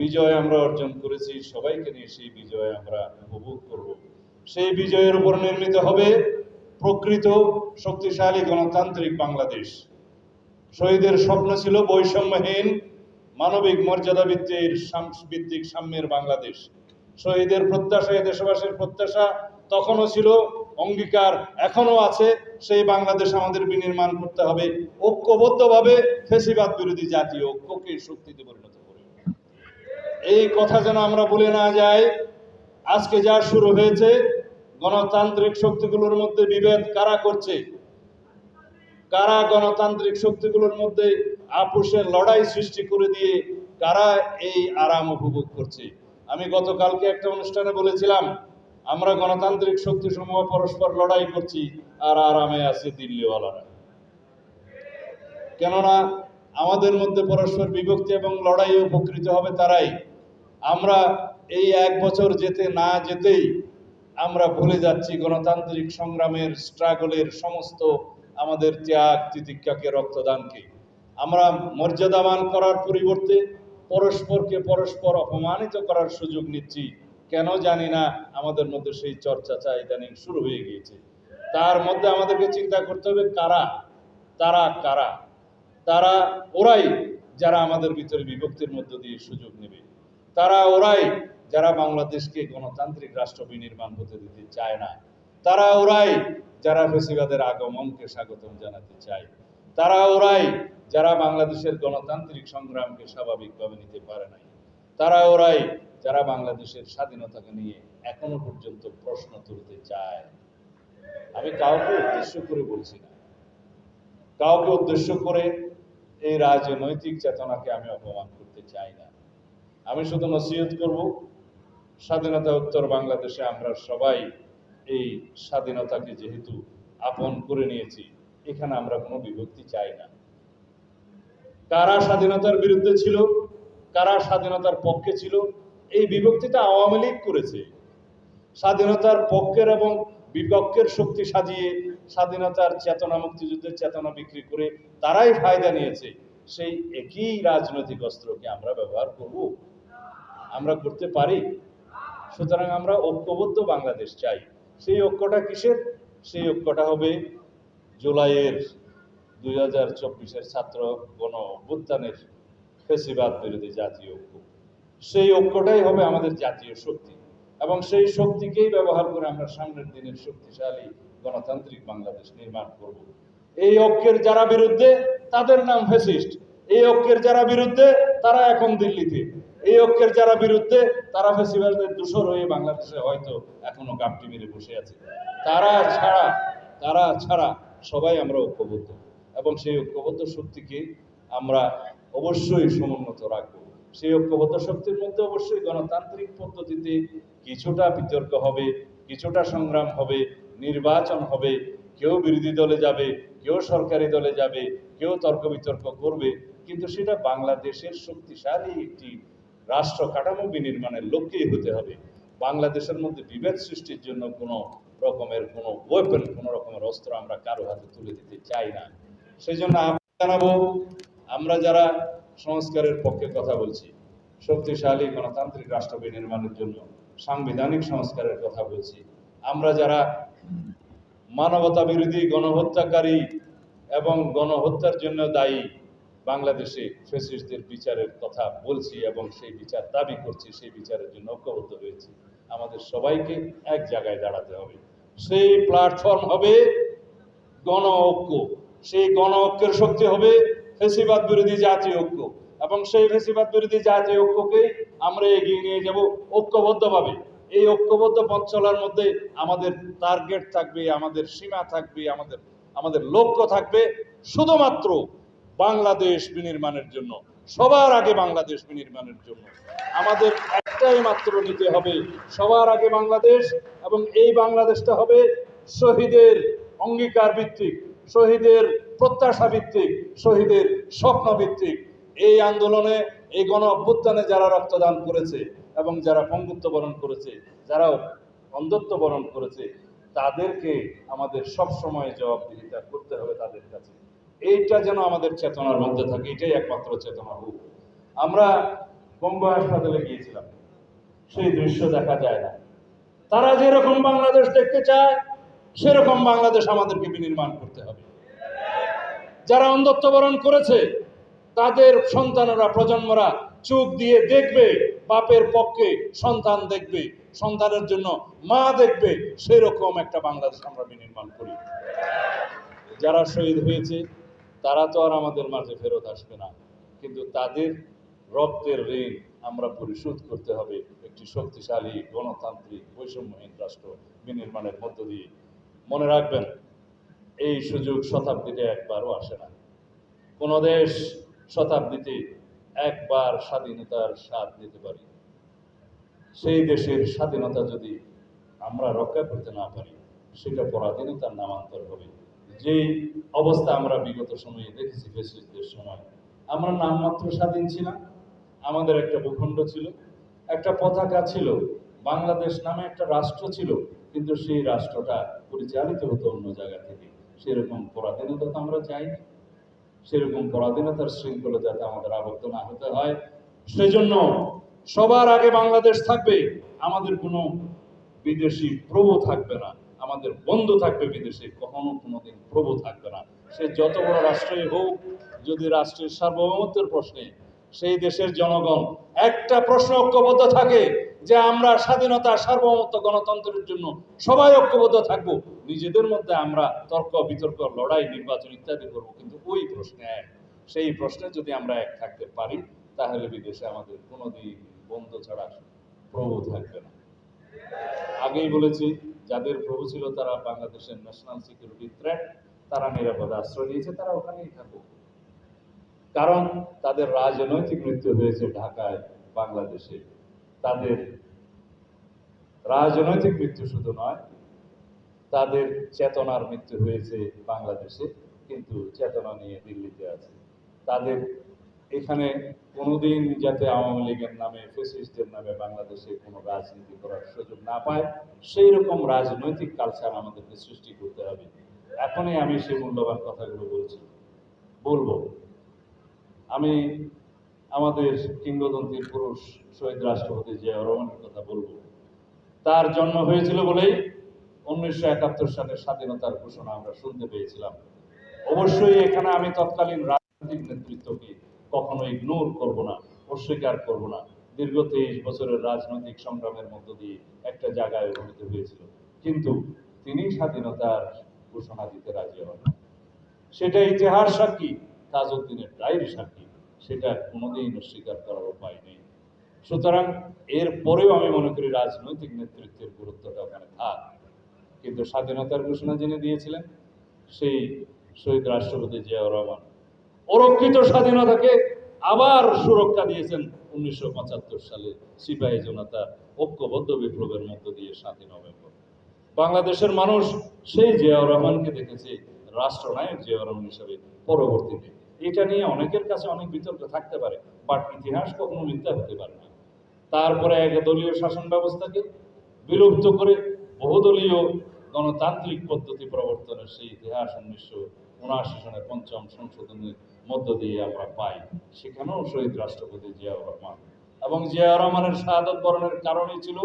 বিজয় আমরা অর্জন করেছি, সবাইকে নিয়ে সেই বিজয় আমরা উপভোগ করব। সেই বিজয়ের উপর নির্মিত হবে প্রকৃত শক্তিশালী গণতান্ত্রিক বাংলাদেশ। শহীদের স্বপ্ন ছিল বৈষম্যহীন, মানবিক মর্যাদা ভিত্তির ভিত্তিক সাম্যের বাংলাদেশ। শহীদের প্রত্যাশা দেশবাসীর প্রত্যাশা তখনও ছিল, অঙ্গীকার এখনও আছে, সেই বাংলাদেশ আমাদের বিনির্মাণ করতে হবে। ঐক্যবদ্ধভাবে ফেসিবাদ বিরোধী জাতীয় ঐক্যকে শক্তিতে পরিণত এই কথা যেন আমরা ভুলে না যাই, আজকে যা শুরু হয়েছে, গণতান্ত্রিক শক্তিগুলোর মধ্যে বিভেদ কারা করছে? কারা গণতান্ত্রিক শক্তিগুলোর মধ্যে আপোষের লড়াই সৃষ্টি করে দিয়ে কারা এই আরাম উপভোগ করছে? আমি গতকালকে একটা অনুষ্ঠানে বলেছিলাম, আমরা গণতান্ত্রিক শক্তিসমূহ পরস্পর লড়াই করছি, আর আরামে আছে দিল্লিওয়ালারা। কেননা, আমাদের মধ্যে পরস্পর বিভক্তি এবং লড়াই উপকৃত হবে তারাই। আমরা এই এক বছর যেতে না যেতেই আমরা ভুলে যাচ্ছি গণতান্ত্রিক সংগ্রামের স্ট্রাগলের সমস্ত আমাদের ত্যাগ তিতিক্ষাকে, রক্তদানকে। আমরা মর্যাদাবান করার পরিবর্তে পরস্পরকে পরস্পর অপমানিত করার সুযোগ নিচ্ছি। কেন জানি না, আমাদের মধ্যে সেই চর্চাটা ইদানিং শুরু হয়ে গিয়েছে। তার মধ্যে আমাদেরকে চিন্তা করতে হবে, কারা? তারা কারা? তারা ওরাই যারা আমাদের ভিতরে বিভক্তির মধ্য দিয়ে সুযোগ নেবে। তারা ওরাই, যারা বাংলাদেশকে গণতান্ত্রিক রাষ্ট্র বিনির্মাণ হতে দিতে চায় না, তারা ওরাই যারা ফেসিবাদের আগমনকে স্বাগতম জানাতে চায়, তারা ওরাই যারা বাংলাদেশের গণতান্ত্রিক সংগ্রামকে স্বাভাবিকভাবে নিতে পারে নাই, তারা ওরাই যারা বাংলাদেশের স্বাধীনতাকে নিয়ে এখনও পর্যন্ত প্রশ্ন তুলতে চায় আমি কাউকে উদ্দেশ্য করে বলছি না। কাউকে উদ্দেশ্য করে এই রাজনৈতিক চেতনাকে আমি অপমান করতে চাই না। আমি শুধু নসিহত করব, স্বাধীনতা উত্তর বাংলাদেশে আমরা সবাই এই স্বাধীনতাকে যেহেতু আপন করে নিয়েছি, এখানে আমরা কোনো বিভক্তি চাই না। কারা স্বাধীনতার বিরুদ্ধে ছিল, কারা স্বাধীনতার পক্ষে ছিল, এই বিভক্তিটা আওয়ামী লীগ করেছে। স্বাধীনতার পক্ষের এবং বিপক্ষের শক্তি সাজিয়ে স্বাধীনতার চেতনা মুক্তিযুদ্ধের চেতনা বিক্রি করে তারাই ফায়দা নিয়েছে, সেই একই রাজনৈতিক অস্ত্রকে আমরা ব্যবহার করব। আমরা করতে পারি। সুতরাং আমরা ঐক্যবদ্ধ বাংলাদেশ চাই। সেই ঐক্যটা কিসের? সেই ঐক্যটা হবে জুলাইয়ের দুই হাজার চব্বিশের ছাত্র গণ অভ্যুত্থানের ফেসিবাদ বিরোধী জাতীয় ঐক্য। সেই ঐক্যটাই হবে আমাদের জাতীয় শক্তি। এবং সেই শক্তিকেই ব্যবহার করে আমরা সামনের দিনের শক্তিশালী গণতান্ত্রিক বাংলাদেশ নির্মাণ করব। এই ঐক্যের যারা বিরুদ্ধে, তাদের নাম ফেসিস্ট এই ঐক্যের যারা বিরুদ্ধে, তারা এখন দিল্লিতে। এই ঐক্যের যারা বিরুদ্ধে, তারা ফেসিবাদের দূষর হয়ে বাংলাদেশে হয়তো এখনও গাপটি মেরে বসে আছে। তারা ছাড়া তারা ছাড়া সবাই আমরা ঐক্যবদ্ধ। এবং সেই ঐক্যবদ্ধ শক্তিকে আমরা অবশ্যই সমুন্নত রাখব। সেই ঐক্যবদ্ধ শক্তির মধ্যে অবশ্যই গণতান্ত্রিক পদ্ধতিতে কিছুটা বিতর্ক হবে, কিছুটা সংগ্রাম হবে, নির্বাচন হবে, কেউ বিরোধী দলে যাবে, কেউ সরকারি দলে যাবে, কেউ তর্ক বিতর্ক করবে। কিন্তু সেটা বাংলাদেশের শক্তিশালী একটি রাষ্ট্র কাঠামো বিনির্মাণের লক্ষ্যেই হতে হবে। বাংলাদেশের মধ্যে বিভেদ সৃষ্টির জন্য কোনো রকমের কোনো ওয়েপন কোনো রকমের অস্ত্র আমরা কারও হাতে তুলে দিতে চাই না। সেই জন্য জানাব, আমরা যারা সংস্কারের পক্ষে কথা বলছি, শক্তিশালী গণতান্ত্রিক রাষ্ট্র বিনির্মাণের জন্য সাংবিধানিক সংস্কারের কথা বলছি, আমরা যারা মানবতা বিরোধী গণহত্যাকারী এবং গণহত্যার জন্য দায়ী বাংলাদেশে ফেসিস্টদের বিচারের কথা বলছি এবং সেই বিচার দাবি করছি, সেই বিচারের জন্য ঐক্যবদ্ধ হয়েছি আমাদের সবাইকে এক জায়গায় দাঁড়াতে হবে। সেই প্ল্যাটফর্ম হবে গণ ঐক্য। সেই গণ ঐক্যের শক্তি হবে ফেসিবাদ বিরোধী জাতীয় ঐক্য। এবং সেই ফেসিবাদ বিরোধী জাতীয় ঐক্যকে আমরা এগিয়ে নিয়ে যাব ঐক্যবদ্ধভাবে। এই ঐক্যবদ্ধ পথ চলার মধ্যে আমাদের টার্গেট থাকবে, আমাদের সীমা থাকবে, আমাদের আমাদের লক্ষ্য থাকবে শুধুমাত্র বাংলাদেশ বিনির্মাণের জন্য, সবার আগে বাংলাদেশ বিনির্মাণের জন্য। আমাদের একটাই মাত্র নিতে হবে, সবার আগে বাংলাদেশ এবং এই বাংলাদেশটা হবে শহীদের অঙ্গীকার ভিত্তিক, শহীদের প্রত্যাশা ভিত্তিক, শহীদের স্বপ্ন ভিত্তিক। এই আন্দোলনে, এই গণ অভ্যুত্থানে যারা রক্তদান করেছে এবং যারা পঙ্গুত্ব বরণ করেছে যারা অন্ধত্ব বরণ করেছে, তাদেরকে আমাদের সব সময় জবাবদিহিতা করতে হবে তাদের কাছে। এইটা যেন আমাদের চেতনার মধ্যে থাকে, এটাই একমাত্র চেতনা হোক আমরা বোম্বাই হাসপাতালে গিয়েছিলাম। সেই দৃশ্য দেখা যায় না। তারা যেরকম বাংলাদেশ দেখতে চায়, সেরকম বাংলাদেশ আমাদেরকে বিনির্মাণ করতে হবে। যারা অন্ধত্ব বরণ করেছে, তাদের সন্তানেরা, প্রজন্মরা চোখ দিয়ে দেখবে, বাপের পক্ষে সন্তান দেখবে, সন্তানের জন্য মা দেখবে, সেরকম একটা বাংলাদেশ আমরা বিনির্মাণ করি। যারা শহীদ হয়েছে তারা তো আর আমাদের মাঝে ফেরত আসবে না। কিন্তু তাদের রক্তের ঋণ আমরা পরিশোধ করতে হবে একটি শক্তিশালী গণতান্ত্রিক বৈষম্যহীন রাষ্ট্র বিনির্মাণের মধ্য দিয়ে। মনে রাখবেন, এই সুযোগ শতাব্দীতে একবারও আসে না। কোনো দেশ শতাব্দীতে একবার স্বাধীনতার স্বাদ নিতে পারি। সেই দেশের স্বাধীনতা যদি আমরা রক্ষা করতে না পারি, সেটা পরাধীনতার নামান্তর হবে। যেই অবস্থা আমরা বিগত সময়ে দেখেছি ফেসিসদের সময়, আমরা নামমাত্র স্বাধীন ছিলাম, আমাদের একটা ভূখণ্ড ছিল, একটা পতাকা ছিল, বাংলাদেশ নামে একটা রাষ্ট্র ছিল, কিন্তু সেই রাষ্ট্রটা পরিচালিত হতো অন্য জায়গা থেকে। সেরকম পরাধীনতা তো আমরা চাইনি। সেরকম পরাধীনতার শৃঙ্খলা যাতে আমাদের আবদ্ধ না হতে হয়, সেজন্য সবার আগে বাংলাদেশ থাকবে, আমাদের কোনো বিদেশি প্রভু থাকবে না। আমাদের বন্ধু থাকবে বিদেশে, কখনো কোনোদিন প্রভু থাকবে না। সে যত বড় রাষ্ট্রই হোক, যদি রাষ্ট্রের সার্বভৌমত্বের প্রশ্নে সেই দেশের জনগণ একটা প্রশ্ন ঐক্যবদ্ধ থাকে যে আমরা স্বাধীনতা, সার্বভৌমত্ব, গণতন্ত্রের জন্য সবাই ঐক্যবদ্ধ থাকব, নিজেদের মধ্যে আমরা তর্ক, বিতর্ক, লড়াই, নির্বাচন ইত্যাদি করব, কিন্তু ওই প্রশ্নে এক। সেই প্রশ্নে যদি আমরা এক থাকতে পারি, তাহলে বিদেশে আমাদের কোনোদিন বন্ধু ছাড়া প্রভু থাকবে না। আগেই বলেছি যাদের প্রভু ছিল তারা বাংলাদেশের ন্যাশনাল সিকিউরিটি থ্রেট তারা নিরাপদে আশ্রয় নিয়েছে, তারা ওখানেই থাকুক। কারণ তাদের রাজনৈতিক মৃত্যু হয়েছে ঢাকায়, বাংলাদেশে। তাদের রাজনৈতিক মৃত্যু শুধু নয়, তাদের চেতনার মৃত্যু হয়েছে বাংলাদেশে, কিন্তু চেতনা নিয়ে দিল্লিতে আছে। তাদের এখানে কোনোদিন যাতে আওয়ামী লীগের নামে ফেসিস্টের নামে বাংলাদেশে কোনো রাজনীতি করার সুযোগ না পায় সেই রকম রাজনৈতিক কালচার আমাদেরকে সৃষ্টি করতে হবে। এখনই আমি সেই মূল্যবান কথাগুলো বলছি। বলব, আমি আমাদের কিংবদন্তির পুরুষ শহীদ রাষ্ট্রপতি জিয়া রহমানের কথা বলব। তার জন্ম হয়েছিল বলেই উনিশশো একাত্তর সালের স্বাধীনতার ঘোষণা আমরা শুনতে পেয়েছিলাম। অবশ্যই এখানে আমি তৎকালীন রাজনৈতিক নেতৃত্বকে কখনো ইগনোর করব না, অস্বীকার করব না। দীর্ঘ তেইশ বছরের রাজনৈতিক সংগ্রামের মধ্য দিয়ে একটা জায়গায় উপনীত হয়েছিল। কিন্তু তিনি স্বাধীনতার ঘোষণা দিতে রাজি হন। সেটা ইতিহাস সাক্ষী, তাজউদ্দিনের ডায়েরি সাক্ষী, সেটা কোনোদিন অস্বীকার করার উপায় নেই। সুতরাং এর পরেও আমি মনে করি রাজনৈতিক নেতৃত্বের গুরুত্বটা ওখানে থাক। কিন্তু স্বাধীনতার ঘোষণা যিনি দিয়েছিলেন, সেই শহীদ রাষ্ট্রপতি জিয়াউর রহমান অরক্ষিত স্বাধীনতাকে আবার সুরক্ষা দিয়েছেন উনিশশো পঁচাত্তর সালে সিপাহী জনতা ঐক্যবদ্ধ বিপ্লবের মধ্য দিয়ে সাতই নভেম্বর। বাংলাদেশের মানুষ সেই জিয়াউর রহমানকে দেখেছে, রাষ্ট্রনায়ক জিয়াউর রহমান হিসাবে পরবর্তীতে। এটা নিয়ে অনেকের কাছে অনেক বিতর্ক থাকতে পারে, বাট ইতিহাস কখনো মিথ্যা হতে পারে না। তারপরে এক দলীয় শাসন ব্যবস্থাকে বিলুপ্ত করে বহুদলীয় গণতান্ত্রিক পদ্ধতি প্রবর্তনের সেই ইতিহাস উনিশশো উনআশি সনের পঞ্চম সংশোধনের মধ্য দিয়ে আমরা পাই, সেখানেও শহীদ রাষ্ট্রপতি জিয়াউর রহমান। এবং জিয়াউর রহমানের শাহাদত বরণের কারণই ছিল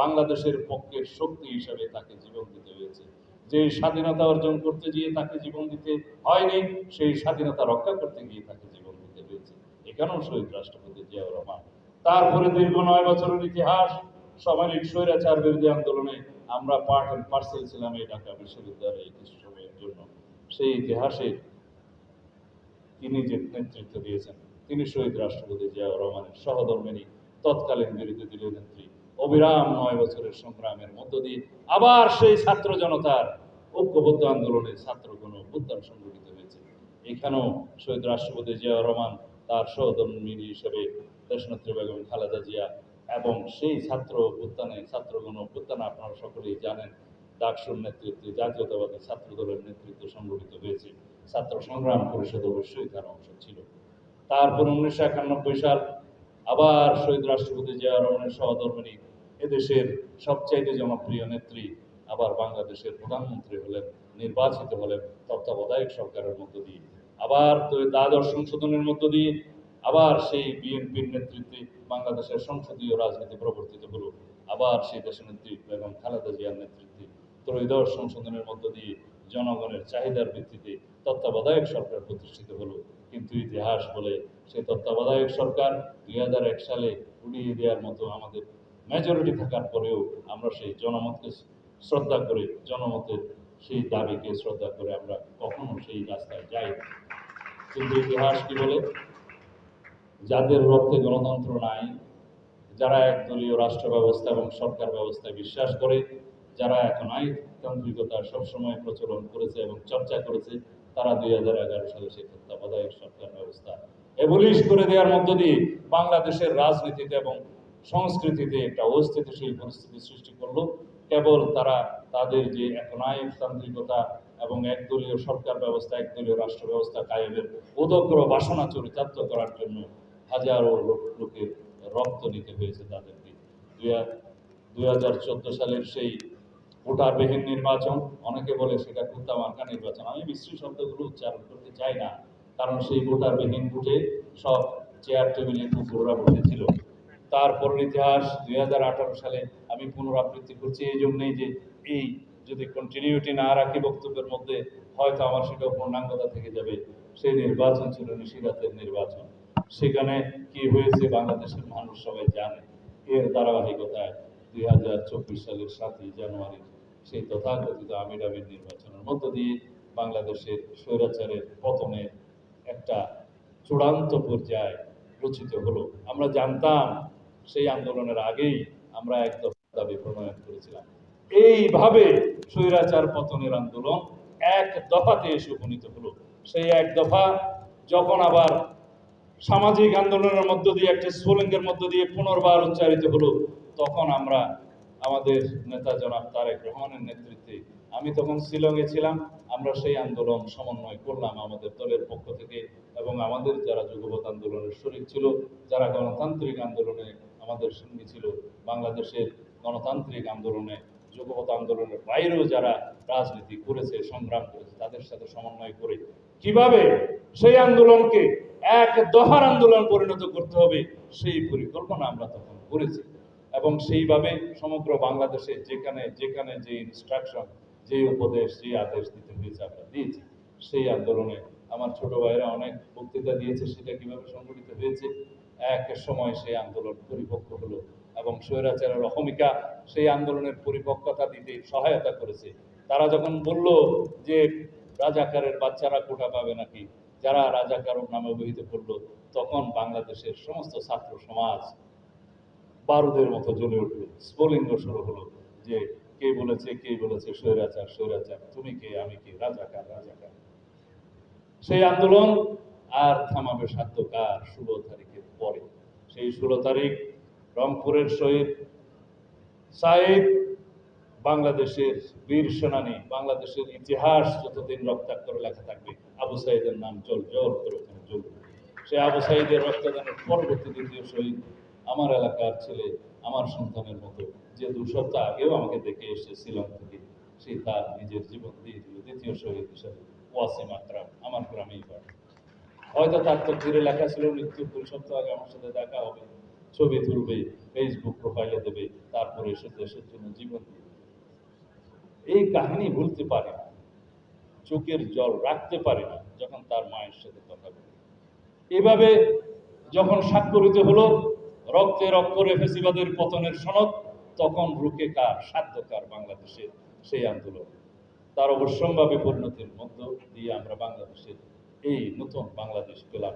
বাংলাদেশের পক্ষের শক্তি হিসাবে তাকে জীবন দিতে হয়েছে। যে স্বাধীনতা অর্জন করতে গিয়ে তাকে জীবন দিতে হয়নি, সেই স্বাধীনতা রক্ষা করতে গিয়ে তাকে জীবন দিতে হয়েছে। এখানেও শহীদ রাষ্ট্রপতি জিয়াউর রহমান। তারপরে দীর্ঘ নয় বছরের ইতিহাস, সামরিক স্বৈরাচার বিরোধী আন্দোলনে আমরা পার্ট অ্যান্ড পার্সেল ছিলাম এই ঢাকা বিশ্ববিদ্যালয়ে কিছু সময়ের জন্য। সেই ইতিহাসে তিনি যে নেতৃত্ব দিয়েছেন, তিনি শহীদ রাষ্ট্রপতি জিয়াউর রহমানের সহধর্মিনী তৎকালীন বিরোধী দলীয় নেত্রী, অবিরাম নয় বছরের সংগ্রামের মধ্য দিয়ে আবার সেই ছাত্র জনতার ঐক্যবদ্ধ আন্দোলনে ছাত্র ছাত্রগণ অভ্যুত্থান সংগঠিত হয়েছে। এখানেও শহীদ রাষ্ট্রপতি জিয়াউর রহমান তার সহধর্মিনী হিসেবে দেশনেত্রী বেগম খালেদা জিয়া এবং সেই ছাত্র অভ্যুত্থানে ছাত্রগণ অভ্যুত্থানে আপনারা সকলেই জানেন, ডাকসুর নেতৃত্বে জাতীয়তাবাদী ছাত্র দলের নেতৃত্বে সংগঠিত হয়েছে। ছাত্র সংগ্রাম পরিষদ অবশ্যই তার অংশ ছিল। তারপর উনিশশো একানব্বই সাল আবার শহীদ রাষ্ট্রপতি জিয়া রহমানের সহধর্মিনী এদেশের সবচাইতে জনপ্রিয় নেত্রী আবার বাংলাদেশের প্রধানমন্ত্রী হলেন, নির্বাচিত হলেন তত্ত্বাবধায়ক সরকারের মধ্য দিয়ে। আবার দ্বাদশ সংশোধনের মধ্য দিয়ে আবার সেই বিএনপির নেতৃত্বে বাংলাদেশের সংসদীয় রাজনীতি প্রবর্তিত হলো। আবার সেই দেশের নেত্রী বেগম খালেদা জিয়ার নেতৃত্বে ত্রয়োদশ সংশোধনের মধ্য দিয়ে জনগণের চাহিদার ভিত্তিতে তত্ত্বাবধায়ক সরকার প্রতিষ্ঠিত হলো। কিন্তু ইতিহাস বলে সেই তত্ত্বাবধায়ক সরকার দুই হাজার এক সালে উড়িয়ে দেওয়ার মতো আমাদের মেজরিটি থাকার পরেও আমরা সেই জনমতকে শ্রদ্ধা করে, জনমতের সেই দাবিকে শ্রদ্ধা করে আমরা কখনো সেই রাস্তায় যাই কিন্তু ইতিহাস কি বলে? যাদের রক্তে গণতন্ত্র নাই, যারা একদলীয় রাষ্ট্র ব্যবস্থা এবং সরকার ব্যবস্থায় বিশ্বাস করে, যারা এখন আইনতান্ত্রিকতা সবসময় প্রচলন করেছে এবং চর্চা করেছে। তারা দুই হাজার এগারো সালে সেই তত্ত্বাবধায়ক সরকার ব্যবস্থা এবলিশ করে দেওয়ার মধ্য দিয়ে বাংলাদেশের রাজনীতিতে এবং সংস্কৃতিতে একটা অস্থিতিশীল পরিস্থিতি সৃষ্টি করল। কেবল তারা, তাদের যে এখন আইনতান্ত্রিকতা এবং একদলীয় সরকার ব্যবস্থা, একদলীয় রাষ্ট্র ব্যবস্থা কায়েমের উদগ্র বাসনা চরিতার্থ করার জন্য হাজারো লোক, লোকের রক্ত নিতে হয়েছে তাদেরকে। দুই হাজার চোদ্দ সালের সেই ভোটারবিহীন নির্বাচন, অনেকে বলে সেটা কুত্তা মার্কা নির্বাচন। আমি মিশ্রী শব্দগুলো উচ্চারণ করতে চাই না, কারণ সেই ভোটারবিহীন ভোটে সব চেয়ার টেবিলে কুকুররা বসেছিল। তারপর ইতিহাস দুই হাজার আঠারো সালে আমি পুনরাবৃত্তি করছি। এই জন্যেই যে এই যদি কন্টিনিউটি না রাখি বক্তব্যের মধ্যে, হয়তো আমার সেটা পূর্ণাঙ্গতা থেকে যাবে। সেই নির্বাচন ছিল নিশিরাতের নির্বাচন। সেখানে কি হয়েছে বাংলাদেশের মানুষ সবাই জানে। এর ধারাবাহিকতায় দুই হাজার চব্বিশ সালের সাতই জানুয়ারি সেই তথাকথিত আমিরাবির নির্বাচনের মধ্য দিয়ে বাংলাদেশের স্বৈরাচারের পতনের একটা চূড়ান্ত পর্যায়ে রচিত হলো। আমরা জানতাম সেই আন্দোলনের আগেই আমরা এক দফা দাবি প্রণয়ন করেছিলাম। এইভাবে স্বৈরাচার পতনের আন্দোলন এক দফাতে এসে উপনীত হলো। সেই এক দফা যখন আবার সামাজিক আন্দোলনের মধ্য দিয়ে, একটা স্ফুলিঙ্গের মধ্য দিয়ে পুনর্বার উচ্চারিত হলো, তখন আমরা আমাদের নেতা জনাব তারেক রহমানের নেতৃত্বে, আমি তখন শিলংয়ে ছিলাম, আমরা সেই আন্দোলন সমন্বয় করলাম আমাদের দলের পক্ষ থেকে এবং আমাদের যারা যুগপৎ আন্দোলনের শরীর ছিল, যারা গণতান্ত্রিক আন্দোলনে আমাদের সঙ্গী ছিল, বাংলাদেশের গণতান্ত্রিক আন্দোলনে, যুগপৎ আন্দোলনের বাইরেও যারা রাজনীতি করেছে, সংগ্রাম করেছে, তাদের সাথে সমন্বয় করে, কীভাবে সেই আন্দোলনকে এক দহার আন্দোলন পরিণত করতে হবে, সেই পরিকল্পনা আমরা তখন করেছি। এবং সেইভাবে সমগ্র বাংলাদেশে যেখানে যেখানে যে ইনস্ট্রাকশন যে উপদেশ, যে আদেশ দিতে হয়েছে আমরা দিয়েছি, সেই আন্দোলনে আমার ছোট ভাইরা অনেক বক্তৃতা দিয়েছে, সেটা কীভাবে সংগঠিত হয়েছে, এক সময় সেই আন্দোলন পরিপক্ক হলো এবং স্বৈরাচারের অহমিকা সেই আন্দোলনের পরিপক্কতা দিতে সহায়তা করেছে। তারা যখন বলল যে রাজাকারের বাচ্চারা কোটা পাবে নাকি যারা রাজাকার নামে অভিহিত করল, তখন বাংলাদেশের সমস্ত ছাত্র সমাজ বারুদের মতো জ্বলে উঠল। স্ফুলিঙ্গ শুরু হলো যে, কে বলেছে কে বলেছে, স্বৈরাচার স্বৈরাচার, তুমি কে, আমি কে, রাজাকার রাজাকার। সেই আন্দোলন আর থামাবে সাধ্য কার ষোলো তারিখের পরে। সেই ষোলো তারিখ রংপুরের শহীদ সাইদ, বাংলাদেশের বীর সেনানী, বাংলাদেশের ইতিহাস যতদিন রক্তাক্ত লেখা থাকবে আবু সাইদের নাম জল জল করে ওখানে জ্বলবে সে আবু সাইদের রক্তদানের পরবর্তী দ্বিতীয় শহীদ আমার এলাকার ছেলে, আমার সন্তানের মতো। যে দু সপ্তাহ আগেও আমাকে দেখে এসে শিলং থেকে, সে তার নিজের জীবন দিয়ে দিল দ্বিতীয় শহীদ হিসাবে, ওয়াসিম আকরাম, আমার গ্রামেই বাড়ি হয়তো তার তকদিরে লেখা ছিল, মৃত্যুর দুই সপ্তাহ আগে আমার সাথে দেখা হবে। ছবি তুলবে ফেসবুক প্রোফাইলে দেবে, তারপরে এসে দেশের জন্য জীবন দিবে। এই কাহিনী ভুলতে পারে না চোখের জল রাখতে পারে না যখন তার মায়ের সাথে কথা বলে। এভাবে যখন স্বাক্ষরিত হলো, রক্তে রক্তরে ফেসিবাদের পতনের সনদ, তখন রুকে কার সাধ্য কার বাংলাদেশের সেই আন্দোলন। তার অবশ্যম্ভাবী পরিণতির মধ্য দিয়ে আমরা বাংলাদেশের এই নতুন বাংলাদেশ পেলাম।